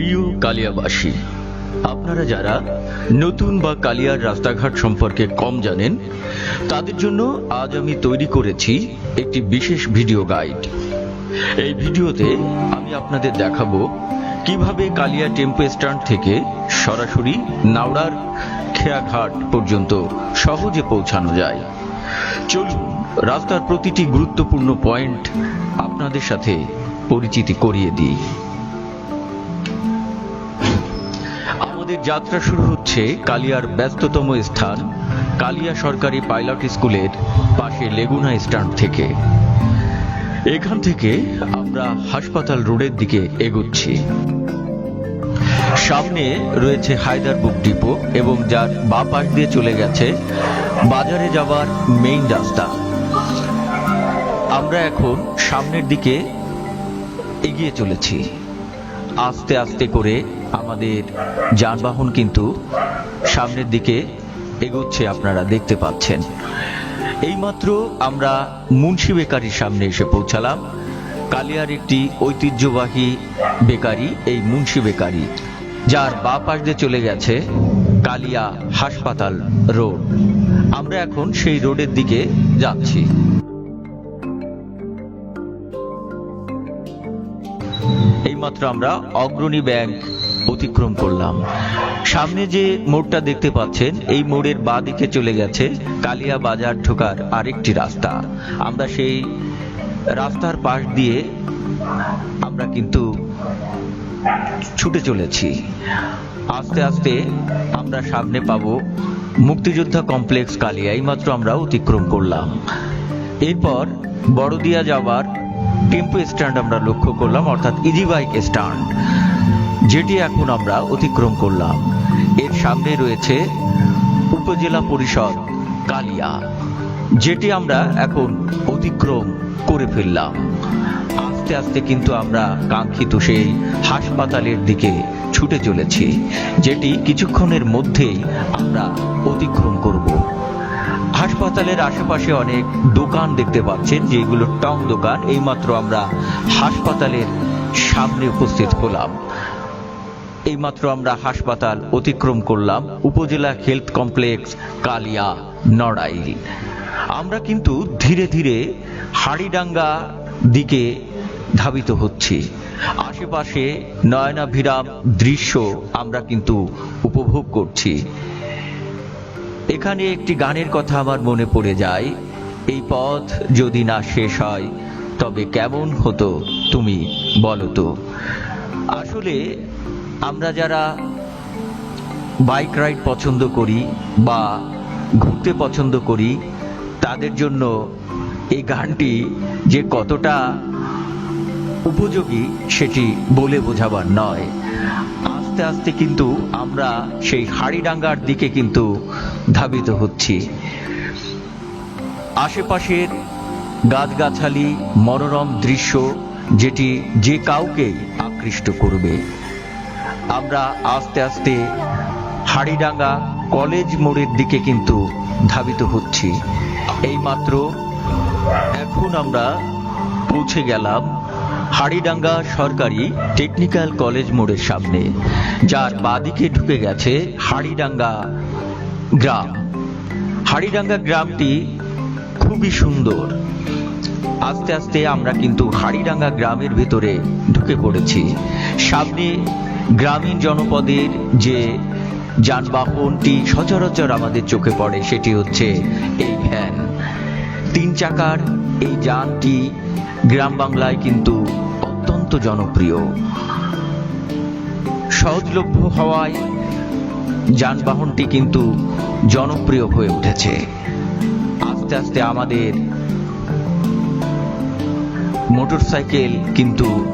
প্রিয় কালিয়াবাসী, আপনারা যারা নতুন বা কালিয়ার রাস্তাঘাট সম্পর্কে কম জানেন, তাদের জন্য আজ আমি তৈরি করেছি একটি বিশেষ ভিডিও গাইড। এই ভিডিওতে আমি আপনাদের দেখাবো কীভাবে কালিয়া টেম্পো স্ট্যান্ড থেকে সরাসরি নাওড়ার খেয়াঘাট পর্যন্ত সহজে পৌঁছানো যায়। চলুন, রাস্তার প্রতিটি গুরুত্বপূর্ণ পয়েন্ট আপনাদের সাথে পরিচিতি করিয়ে দিই। যাত্রা শুরু হচ্ছে কালিয়ার ব্যস্ততম স্থান, কালিয়া সরকারি পাইলট স্কুলের পাশে লেগুনা স্ট্যান্ড থেকে। এখান থেকে আমরা হাসপাতাল রোডের দিকে এগোচ্ছি। সামনে রয়েছে হায়দার বুক ডিপো এবং যার বা পাশ দিয়ে চলে গেছে বাজারে যাওয়ার মেইন রাস্তা। আমরা এখন সামনের দিকে এগিয়ে চলেছি। আস্তে আস্তে করে আমাদের যানবাহন কিন্তু সামনের দিকে এগোচ্ছে আপনারা দেখতে পাচ্ছেন। এইমাত্র আমরা মুন্সি বেকারির সামনে এসে পৌঁছালাম। কালিয়ার একটি ঐতিহ্যবাহী বেকারি, এই মুন্সি বেকারি, যার বা পাশ দিয়ে চলে গেছে কালিয়া হাসপাতাল রোড। আমরা এখন সেই রোডের দিকে যাচ্ছি। এইমাত্র আমরা অগ্রণী ব্যাংক অতিক্রম করলাম। সামনে যে মোড়টা দেখতে পাচ্ছেন, এই মোড়ের বাঁ দিকে চলে গেছে কালিয়া বাজার ঢোকার আরেকটি রাস্তা। আমরা সেই রাস্তার পাশ দিয়ে আমরা কিন্তু ছুটে চলেছি। আস্তে আস্তে আমরা সামনে পাবো মুক্তিযোদ্ধা কমপ্লেক্স কালিয়া। এইমাত্র আমরা অতিক্রম করলাম। এরপর বড়দিয়া যাওয়ার টেম্পো স্ট্যান্ড আমরা লক্ষ্য করলাম, অর্থাৎ ইজি বাইক স্ট্যান্ড যেটি এখন আমরা অতিক্রম করলাম। এর সামনে রয়েছে উপজেলা পরিষদ কালিয়া, যেটি আমরা এখন অতিক্রম করে ফেললাম। আস্তে আস্তে কিন্তু আমরা কাঙ্ক্ষিত সেই হাসপাতালের দিকে ছুটে চলেছি, যেটি কিছুক্ষণের মধ্যেই আমরা অতিক্রম করব। হাসপাতালের আশেপাশে অনেক দোকান দেখতে পাচ্ছেন, যেগুলো টং দোকান। এইমাত্র আমরা হাসপাতালের সামনে উপস্থিত হলাম। এইমাত্র আমরা হাসপাতাল অতিক্রম করলাম উপজেলা হেলথ কমপ্লেক্স কালিয়া নড়াইল। আমরা কিন্তু ধীরে ধীরে হাড়িডাঙ্গা দিকে ধাবিত হচ্ছি। আশেপাশে নয়নাভিরাম দৃশ্য আমরা কিন্তু উপভোগ করছি। এখানে একটি গানের কথা আমার মনে পড়ে যায়। এই পথ যদি না শেষ হয়, তবে কেমন হতো তুমি বলো তো? আসলে আমরা যারা বাইক রাইড পছন্দ করি বা ঘুরতে পছন্দ করি, তাদের জন্য এই গানটি যে কতটা উপযোগী সেটি বলে বোঝাবার নয়। আস্তে আস্তে কিন্তু আমরা সেই হাড়িডাঙ্গার দিকে কিন্তু ধাবিত হচ্ছি। আশেপাশের গাছগাছালি, মনোরম দৃশ্য, যেটি যে কাউকেই আকৃষ্ট করবে। আমরা আস্তে আস্তে হাড়িডাঙ্গা কলেজ মোড়ের দিকে কিন্তু ধাবিত হচ্ছি। এইমাত্র এখন আমরা পৌঁছে গেলাম হাড়িডাঙ্গা সরকারি টেকনিক্যাল কলেজ মোড়ের সামনে, যার বাদিকে ঢুকে গেছে হাড়িডাঙ্গা গ্রাম। হাড়িডাঙ্গা গ্রামটি খুবই সুন্দর। আস্তে আস্তে আমরা কিন্তু হাড়িডাঙ্গা গ্রামের ভেতরে ঢুকে পড়েছি। সামনে গ্রামীণ জনপদের যে যানবাহনটি সচরাচর আমাদের চোখে পড়ে, সেটি হচ্ছে এই ভ্যান। তিন চাকার এই যানটি গ্রাম বাংলায় কিন্তু অত্যন্ত জনপ্রিয়। সহজলভ্য হওয়ায় যানবাহনটি কিন্তু জনপ্রিয় হয়ে উঠেছে। আস্তে আস্তে আমাদের মোটরসাইকেল কিন্তু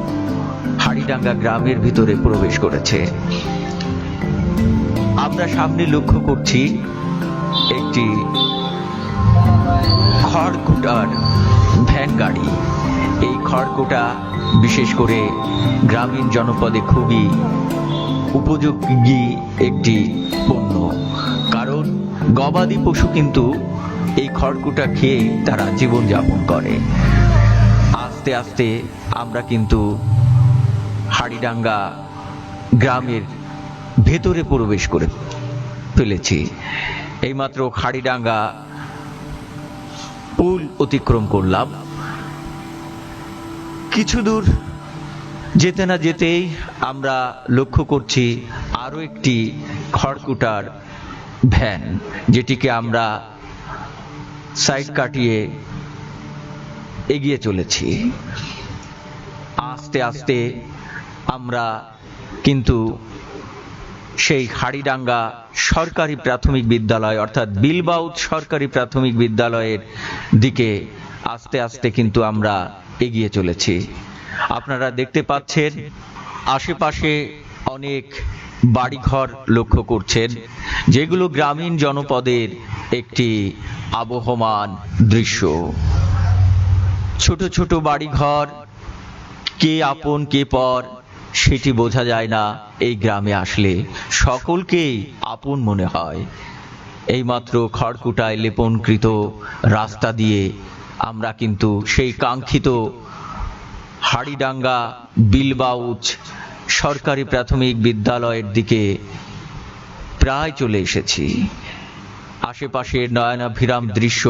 হাড়িডাঙ্গা গ্রামের ভিতরে প্রবেশ করেছে। আমরা সামনে লক্ষ্য করছি একটি খড়কুটার ভ্যান গাড়ি। এই খড়কুটা বিশেষ করে গ্রামীণ জনপদে খুবই উপযোগী একটি পণ্য। গবাদি পশু কিন্তু এই খড়কুটা খেয়েই তারা জীবনযাপন করে। আস্তে আস্তে আমরা কিন্তু হাড়িডাঙ্গা গ্রামের ভেতরে প্রবেশ করে ফেলেছি। এইমাত্র খাড়িডাঙ্গা পুল অতিক্রম করলাম। কিছু দূর যেতে না যেতেই আমরা লক্ষ্য করছি আরও একটি খড়কুটার ভ্যান যেটিকে আমরা সাইড কাটিয়ে এগিয়ে চলেছি। আস্তে আস্তে আমরা কিন্তু সেই হাড়িডাঙ্গা সরকারি প্রাথমিক বিদ্যালয় অর্থাৎ বিলবাউত সরকারি প্রাথমিক বিদ্যালয়ের দিকে আস্তে আস্তে কিন্তু আমরা এগিয়ে চলেছি। আপনারা দেখতে পাচ্ছেন, আশেপাশে অনেক বাড়িঘর লক্ষ্য করছেন, যেগুলো গ্রামীণ জনপদের একটি আবহমান দৃশ্য। ছোট ছোট বাড়িঘর, কে আপন কে পর, সেটি বোঝা যায় না এই গ্রামে আসলে। সকলকেই আপন মনে হয়। এইমাত্র খড়কুটায় লেপনকৃত রাস্তা দিয়ে আমরা কিন্তু সেই কাঙ্ক্ষিত হাড়িডাঙ্গা বিলবাউচ সরকারি প্রাথমিক বিদ্যালয়ের দিকে প্রায় চলে এসেছি। আশেপাশের নয়নাভিরাম দৃশ্য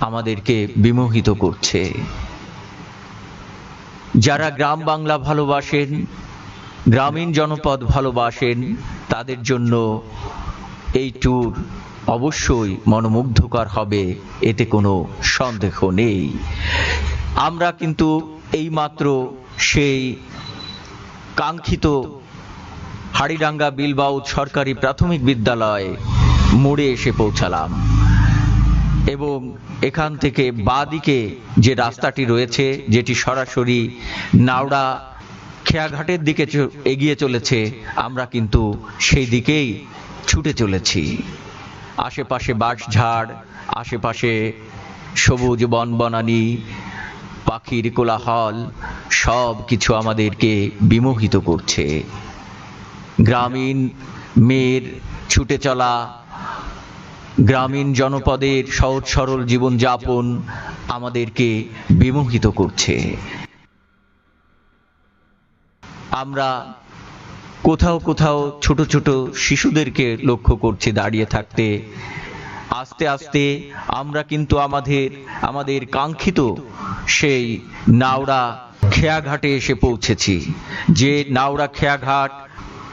আমাদেরকে বিমোহিত করছে। যারা গ্রাম বাংলা ভালোবাসেন, গ্রামীণ জনপদ ভালোবাসেন, তাদের জন্য এই ট্যুর অবশ্যই মনোমুগ্ধকর হবে, এতে কোনো সন্দেহ নেই। আমরা কিন্তু এইমাত্র সেই কাঙ্ক্ষিত হাড়িডাঙ্গা বিলবাউত সরকারি প্রাথমিক বিদ্যালয় মোড়ে এসে পৌঁছালাম। এবং এখান থেকে বাদিকে যে রাস্তাটি রয়েছে, যেটি সরাসরি নাওড়া খেয়াঘাটের দিকে এগিয়ে চলেছে, আমরা কিন্তু সেই দিকেই ছুটে চলেছি। আশেপাশে বাঁশঝাড়, আশেপাশে সবুজ বনবনানি, পাখির কোলাহল সব কিছু আমাদেরকে বিমোহিত করছে। গ্রামীণ মেয়ের ছুটে চলা, গ্রামীণ জনপদের সহজ সরল জীবনযাপন আমাদেরকে বিমোহিত করছে। আমরা কোথাও কোথাও ছোট ছোট শিশুদেরকে লক্ষ্য করছি দাঁড়িয়ে থাকতে। আস্তে আস্তে আমরা কিন্তু আমাদের আমাদের কাঙ্ক্ষিত সেই নাওড়া খেয়াঘাটে এসে পৌঁছেছি, যে নাওড়া খেয়াঘাট,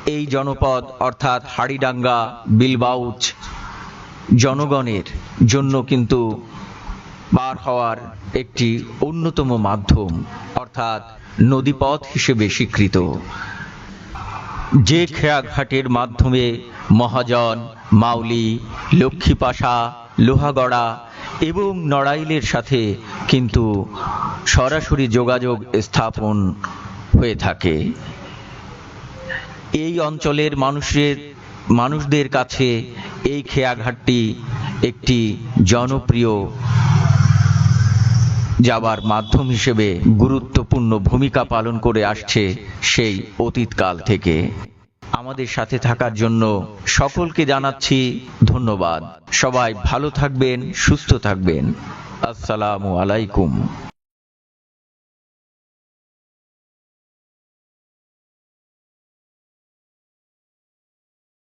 এই জনপদ অর্থাৎ হাড়িডাঙ্গা, বিলবাউচ জনগণের জন্য কিন্তু পার হওয়ার একটি অন্যতম মাধ্যম, অর্থাৎ নদীপথ হিসেবে স্বীকৃত। যে খেয়াঘাটের মাধ্যমে মহাজন মাউলি লক্ষ্মীপাশা, লোহাগড়া এবং নড়াইলের সাথে কিন্তু সরাসরি যোগাযোগ স্থাপন হয়ে থাকে। এই অঞ্চলের মানুষের, মানুষদের কাছে এই খেয়াঘাটটি একটি জনপ্রিয় যাবার মাধ্যম হিসেবে গুরুত্বপূর্ণ ভূমিকা পালন করে আসছে সেই অতীতকাল থেকে। আমাদের সাথে থাকার জন্য সকলকে জানাচ্ছি ধন্যবাদ। সবাই ভালো থাকবেন, সুস্থ থাকবেন। আসসালামু আলাইকুম।